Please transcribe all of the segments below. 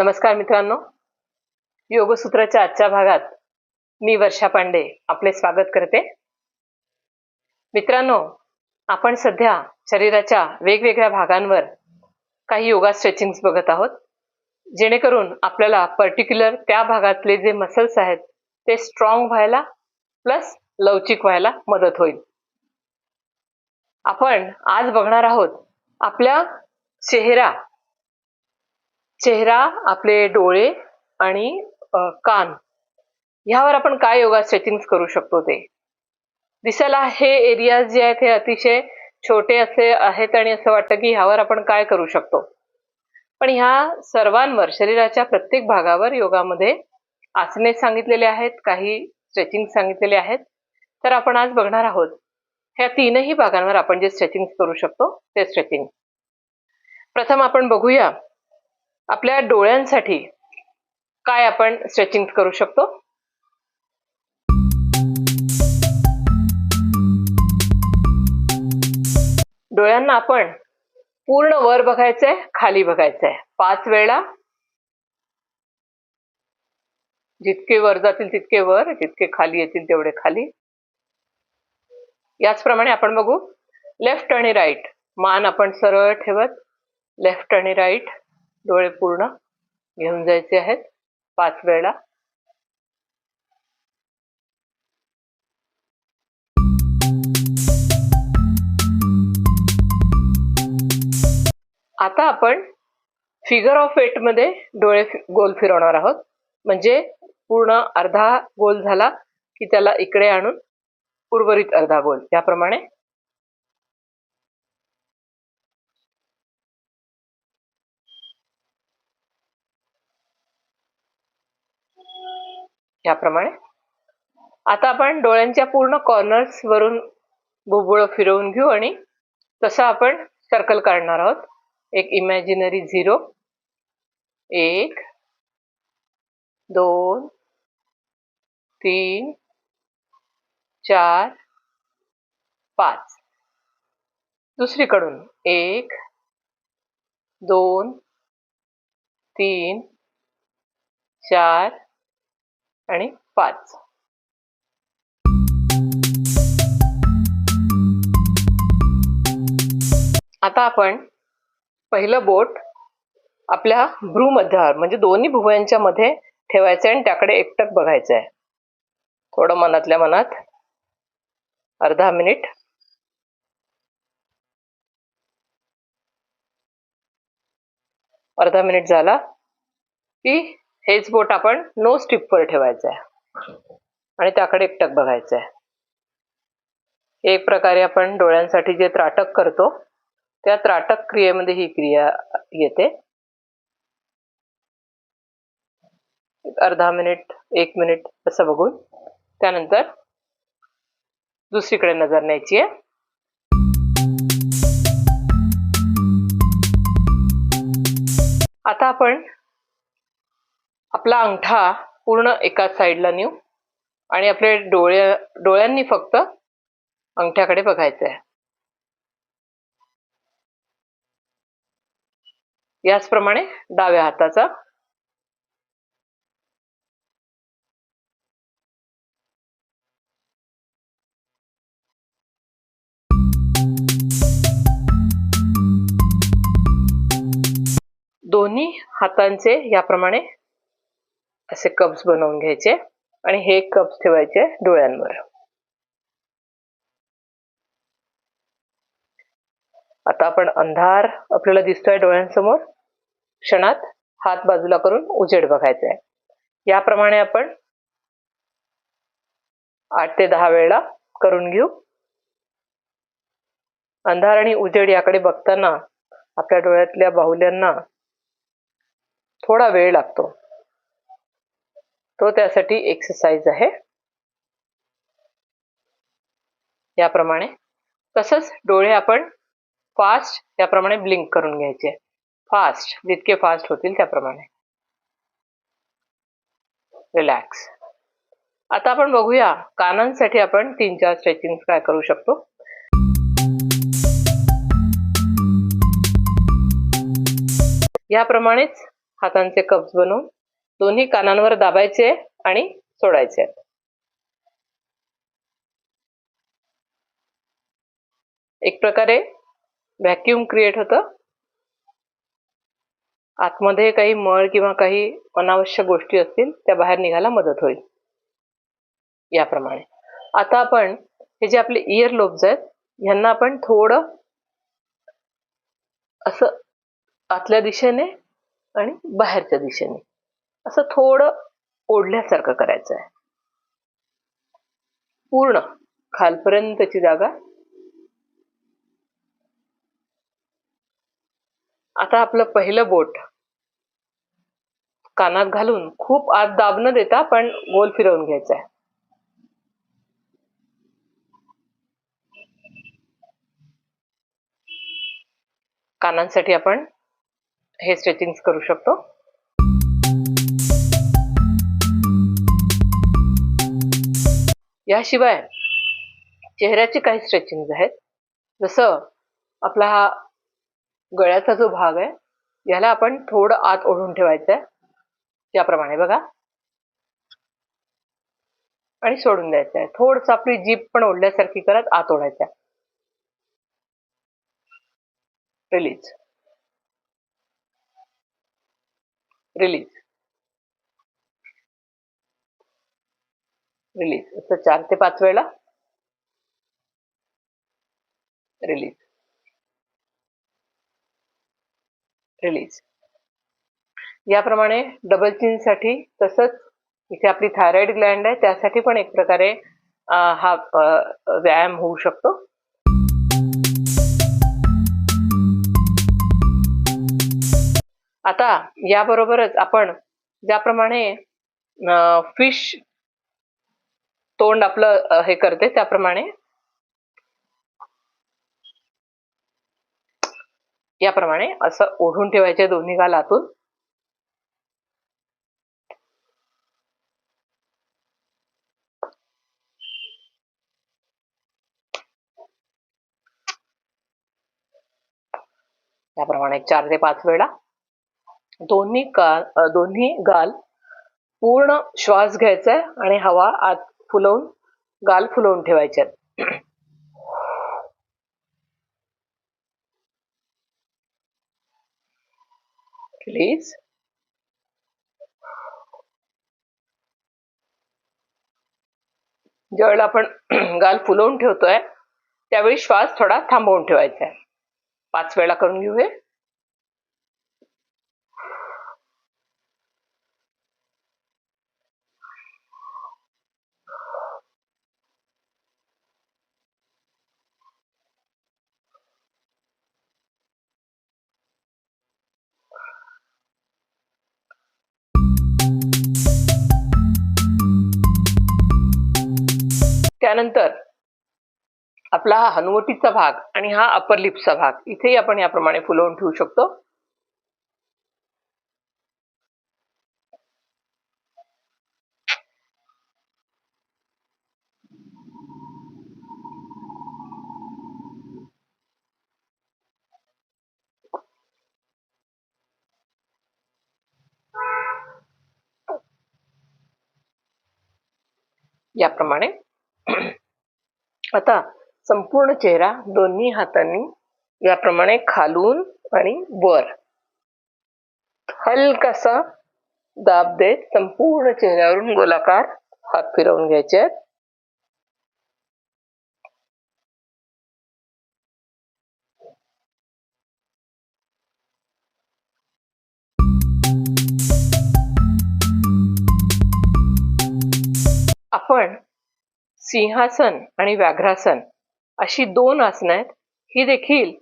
नमस्कार मित्रांनो. योगसूत्राच्या आजच्या भागात मी वर्षा पांडे आपले स्वागत करते. मित्रांनो आपण सध्या शरीराच्या वेगवेगळ्या भागांवर काही योगा स्ट्रेचिंग्स बघत आहोत. जेणेकरून आपल्याला पर्टिक्युलर त्या भागातले जे मसल्स आहेत ते स्ट्रॉंग व्हायला प्लस लवचिक व्हायला मदत होईल. आपण आज बघणार आहोत आपल्या चेहरा चेहरा आपले डोळे आणि कान. ह्यावर आपण काय योगा स्ट्रेचिंग करू शकतो ते? दिसायला हे एरियाज जे आहेत हे अतिशय छोटे असे आहेत आणि असं वाटतं की ह्यावर आपण काय करू शकतो? पण ह्या सर्वांवर शरीराच्या प्रत्येक भागावर योगामध्ये आसने सांगितलेले आहेत काही स्ट्रेचिंग सांगितलेले आहेत. तर आपण आज बघणार आहोत ह्या तीनही भागांवर आपण जे स्ट्रेचिंग करू शकतो ते स्ट्रेचिंग प्रथम आपण बघूया आपल्या डोळ्यांसाठी काय आपण स्ट्रेचिंग करू शकतो? डोळ्यांना आपण पूर्ण वर बघायचंय खाली बघायचंय. पाच वेळा. जितके वर जातील तितके वर जितके खाली येतील तेवढे खाली. याचप्रमाणे आपण बघू लेफ्ट आणि राईट मान आपण सरळ ठेवत लेफ्ट आणि राईट डोळे पूर्ण घेऊन जायचे आहेत. पाच वेळा. आता आपण फिगर ऑफ एटमध्ये डोळे गोल फिरवणार आहोत. म्हणजे पूर्ण अर्धा गोल झाला की त्याला इकडे आणून उर्वरित अर्धा गोल. याप्रमाणे याप्रमाणे आता आपण डोळ्यांच्या पूर्ण कॉर्नर्स वरून बुबुळ फिरवून घेऊ आणि तसं आपण सर्कल काढणार आहोत. एक इमॅजिनरी झिरो एक दोन तीन चार पाच. दुसरीकडून एक दोन तीन चार आणि पाच. आता आपण पहिलं बोट आपल्या भ्रू मध्यावर म्हणजे दोन्ही भुवयांच्या मध्ये ठेवायचं आहे आणि त्याकडे एकटक बघायचं आहे थोडं मनातल्या मनात. अर्धा मिनिट. अर्धा मिनिट झाला की हेच बोट आपण नो स्टिपवर ठेवायचं आहे आणि त्याकडे एकटक बघायचं आहे एक प्रकारे आपण डोळ्यांसाठी जे त्राटक करतो त्या त्राटक क्रियेमध्ये ही क्रिया येते. अर्धा मिनिट एक मिनिट असं बघून. त्यानंतर दुसरीकडे नजर न्यायची आहे. आता आपण आपला अंगठा पूर्ण एका साईडला नेऊ आणि आपले डोळे डोळ्यांनी फक्त अंगठ्याकडे बघायचं आहे याचप्रमाणे डाव्या हाताचा. दोन्ही हातांचे याप्रमाणे असे कप्स बनवून घ्यायचे आणि हे कप्स ठेवायचे डोळ्यांवर. आता आपण अंधार आपल्याला दिसतोय डोळ्यांसमोर. क्षणात हात बाजूला करून उजेड बघायचा आहे याप्रमाणे आपण आठ ते दहा वेळा करून घेऊ. अंधार आणि उजेड याकडे बघताना आपल्या डोळ्यातल्या बाहुल्यांना थोडा वेळ लागतो. तो त्यासाठी एक्सरसाइज आहे. याप्रमाणे तसंच डोळे आपण फास्ट त्याप्रमाणे ब्लिंक करून घ्यायचे. फास्ट जितके फास्ट होतील त्याप्रमाणे. रिलॅक्स आता आपण बघूया कानांसाठी आपण तीन चार स्ट्रेचिंग काय करू शकतो. याप्रमाणेच हातांचे कप्स बनवून दोन्ही कानांवर दाबायचे आणि सोडायचे. एक प्रकारे व्हॅक्युम क्रिएट होतं. आतमध्ये काही मळ किंवा काही अनावश्यक गोष्टी असतील त्या बाहेर निघायला मदत होईल. याप्रमाणे. आता आपण हे जे आपले इयर लोब्स आहेत ह्यांना आपण थोडं असं आतल्या दिशेने आणि बाहेरच्या दिशेने असं थोडं ओढल्यासारखं करायचं आहे. पूर्ण खालपर्यंतची जागा. आता आपलं पहिलं बोट. कानात घालून खूप आत दाब न देता पण गोल फिरवून घ्यायचं आहे. कानांसाठी आपण हे स्ट्रेचिंग करू शकतो. याशिवाय चेहऱ्याचे काही स्ट्रेचिंग आहेत. जसं आपला हा गळ्याचा जो भाग आहे याला आपण थोडं आत ओढून ठेवायचं आहे त्याप्रमाणे बघा. आणि सोडून द्यायचं आहे थोडस आपली जीप पण ओढल्यासारखी करत आत ओढायचं आहे रिलीज रिलीज रिलीज असं चार ते पाच वेळा रिलीज रिलीज याप्रमाणे डबलसाठी तसंच इथे आपली थायरॉइड ग्लँड आहे त्यासाठी पण एक प्रकारे हा व्यायाम होऊ शकतो. आता याबरोबरच आपण ज्याप्रमाणे फिश तोंड आपलं हे करते त्याप्रमाणे. याप्रमाणे असं ओढून ठेवायचे दोन्ही गाल आतून. याप्रमाणे चार ते पाच वेळा. दोन्ही काल दोन्ही गाल पूर्ण श्वास घ्यायचा आहे आणि हवा आत फुलवून गाल फुलवून ठेवायचे प्लीज ज्यावेळेला आपण गाल फुलवून ठेवतोय त्यावेळी श्वास थोडा थांबवून ठेवायचा आहे. पाच वेळा करून घेऊया. त्यानंतर आपला हा हनुवटीचा भाग आणि हा अपर लिप्सचा भाग इथेही आपण याप्रमाणे फुलवून ठेवू शकतो. याप्रमाणे आता संपूर्ण चेहरा दोन्ही हातांनी याप्रमाणे खालून आणि वर. हलकासा दाब देत संपूर्ण चेहऱ्यावरून गोलाकार हात फिरवून घ्यायचे आहेत. आपण सिंहासन आणि व्याघ्रासन अशी दोन आसनं आहेत. ही देखील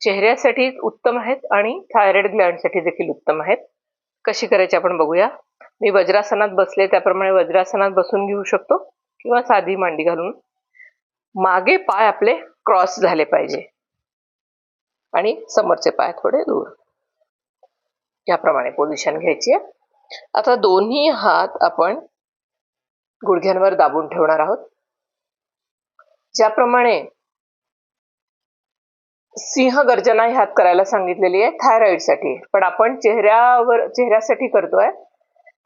चेहऱ्यासाठी उत्तम आहेत आणि थायरॉइड ग्लँडसाठी देखील उत्तम आहेत. कशी करायची आपण बघूया. मी वज्रासनात बसले त्याप्रमाणे वज्रासनात बसून घेऊ शकतो किंवा साधी मांडी घालून. मागे पाय आपले क्रॉस झाले पाहिजे. आणि समोरचे पाय थोडे दूर. याप्रमाणे पोझिशन घ्यायची आहे. आता दोन्ही हात आपण गुडघ्यांवर दाबून ठेवणार आहोत. ज्याप्रमाणे सिंह गर्जना ह्यात करायला सांगितलेली आहे थायरॉइडसाठी पण आपण चेहऱ्यावर चेहऱ्यासाठी करतोय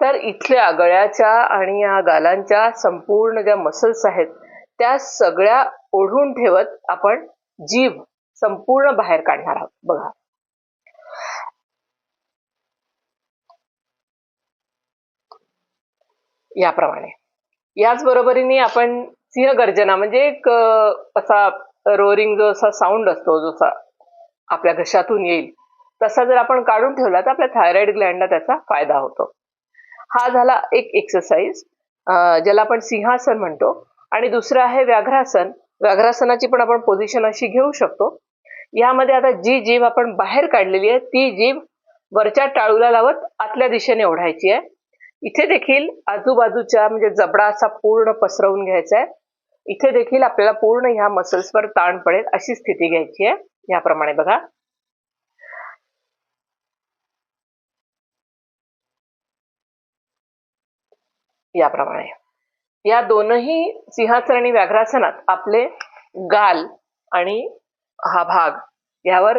तर इथल्या गळ्याच्या आणि या गालांच्या संपूर्ण ज्या मसल्स आहेत त्या सगळ्या ओढून ठेवत आपण जीभ संपूर्ण बाहेर काढणार आहोत. बघा. याप्रमाणे. याच बरोबरीने आपण सिंहगर्जना म्हणजे एक असा रोरिंग जो असा साऊंड असतो जसा आपल्या घशातून येईल. तसा जर आपण काढून ठेवला तर आपल्या थायरॉइड ग्लँडला त्याचा फायदा होतो. हा झाला एक एक्सरसाइज ज्याला आपण सिंहासन म्हणतो. आणि दुसरं आहे व्याघ्रासन. व्याघ्रासनाची पण आपण पोझिशन अशी घेऊ शकतो. यामध्ये आता जी जीभ आपण बाहेर काढलेली आहे ती जीभ वरच्या टाळूला लावत आतल्या दिशेने ओढायची आहे. इथे देखील आजूबाजूच्या म्हणजे जबडा असा पूर्ण पसरवून घ्यायचा आहे. इथे देखील आपल्याला पूर्ण ह्या मसल्सवर ताण पडेल अशी स्थिती घ्यायची आहे. याप्रमाणे बघा. याप्रमाणे. या दोनही सिंहासन आणि व्याघ्रासनात आपले गाल आणि हा भाग यावर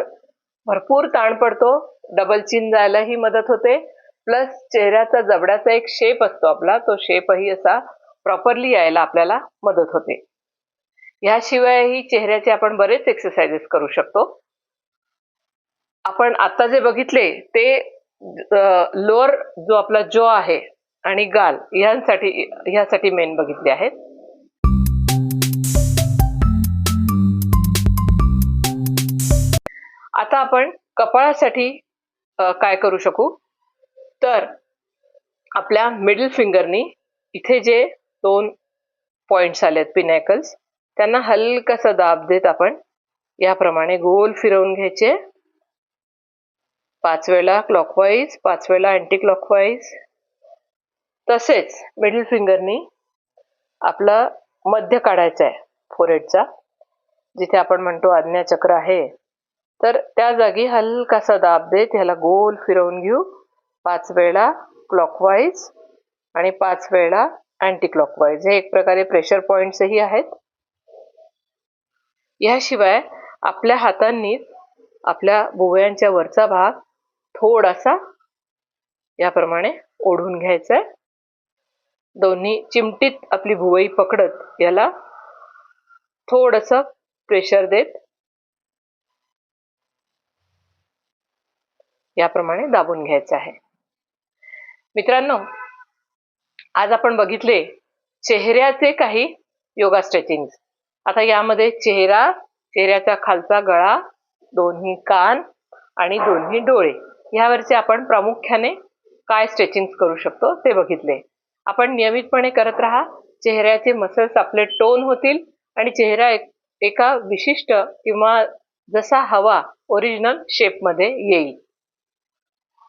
भरपूर ताण पडतो. डबल चिन जायलाही मदत होते. प्लस चेहऱ्याचा जबड्याचा एक शेप असतो आपला. तो शेपही असा प्रॉपरली यायला आपल्याला मदत होते. ह्याशिवायही चेहऱ्याचे आपण बरेच एक्सरसाइजेस करू शकतो. आपण आता जे बघितले ते लोअर जो आपला जो आहे आणि गाल यांसाठी ह्यासाठी मेन बघितले आहेत. आता आपण कपाळासाठी काय करू शकू? तर आपल्या मिडल फिंगरनी इथे जे दोन पॉइंट्स आलेत पिनॅकल्स त्यांना हलकासा दाब देत आपण याप्रमाणे गोल फिरवून घ्यायचे. पाच वेळा क्लॉकवाईज पाच वेळा अँटी क्लॉकवाईज तसेच मिडल फिंगरनी आपला मध्य काढायचं आहे फोरेडचा जिथे आपण म्हणतो आज्ञाचक्र आहे. तर त्या जागी हलकासा दाब देत ह्याला गोल फिरवून घेऊ. पाच वेळा क्लॉकवाईज आणि पाच वेळा अँटी क्लॉकवाईज हे एक प्रकारे प्रेशर पॉईंट्सही आहेत. याशिवाय आपल्या हातांनी आपल्या भुवयांच्या वरचा भाग थोडासा याप्रमाणे ओढून घ्यायचा आहे. दोन्ही चिमटीत आपली भुवई पकडत याला थोडस प्रेशर देत याप्रमाणे दाबून घ्यायचं आहे. मित्रांनो आज आपण बघितले चेहऱ्याचे काही योगा स्ट्रेचिंग आता यामध्ये चेहरा चेहऱ्याचा खालचा गळा दोन्ही कान आणि दोन्ही डोळे. यावरचे आपण प्रामुख्याने काय स्ट्रेचिंग करू शकतो ते बघितले. आपण नियमितपणे करत राहा. चेहऱ्याचे मसल्स आपले टोन होतील आणि चेहरा एक एका विशिष्ट किंवा जसा हवा ओरिजिनल शेपमध्ये येईल.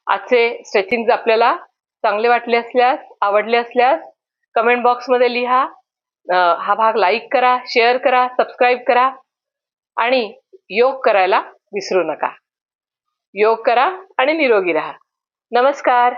आजचे स्ट्रेचिंग आपल्याला चांगले वाटले असल्यास आवडले असल्यास कमेंट बॉक्समध्ये लिहा. हा भाग लाईक करा शेअर करा सबस्क्राईब करा आणि योग करायला विसरू नका. योग करा आणि निरोगी राहा. नमस्कार.